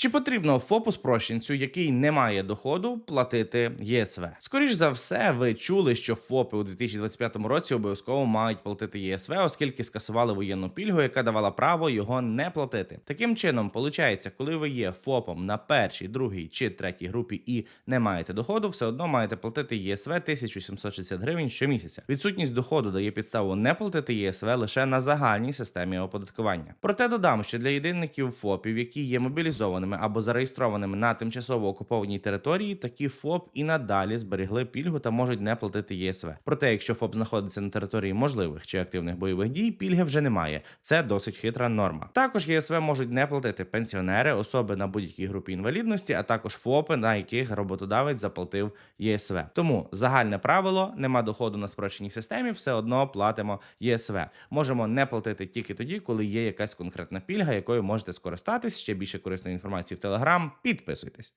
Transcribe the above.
Чи потрібно ФОПу спрощенцю, який не має доходу, платити ЄСВ? Скоріш за все, ви чули, що ФОПи у 2025 році обов'язково мають платити ЄСВ, оскільки скасували воєнну пільгу, яка давала право його не платити. Таким чином, виходить, коли ви є ФОПом на першій, другій чи третій групі і не маєте доходу, все одно маєте платити ЄСВ 1760 гривень щомісяця. Відсутність доходу дає підставу не платити ЄСВ лише на загальній системі оподаткування. Проте додам, що для єдинників ФОПів, які є мобілізованими або зареєстрованими на тимчасово окупованій території, такі ФОП і надалі зберегли пільгу та можуть не платити ЄСВ. Проте, якщо ФОП знаходиться на території можливих чи активних бойових дій, пільги вже немає. Це досить хитра норма. Також ЄСВ можуть не платити пенсіонери, особи на будь-якій групі інвалідності, а також ФОПи, на яких роботодавець заплатив ЄСВ. Тому загальне правило: нема доходу на спрощеній системі, все одно платимо ЄСВ. Можемо не платити тільки тоді, коли є якась конкретна пільга, якою можете скористатись. Ще більше корисної інформації в Телеграм. Підписуйтесь.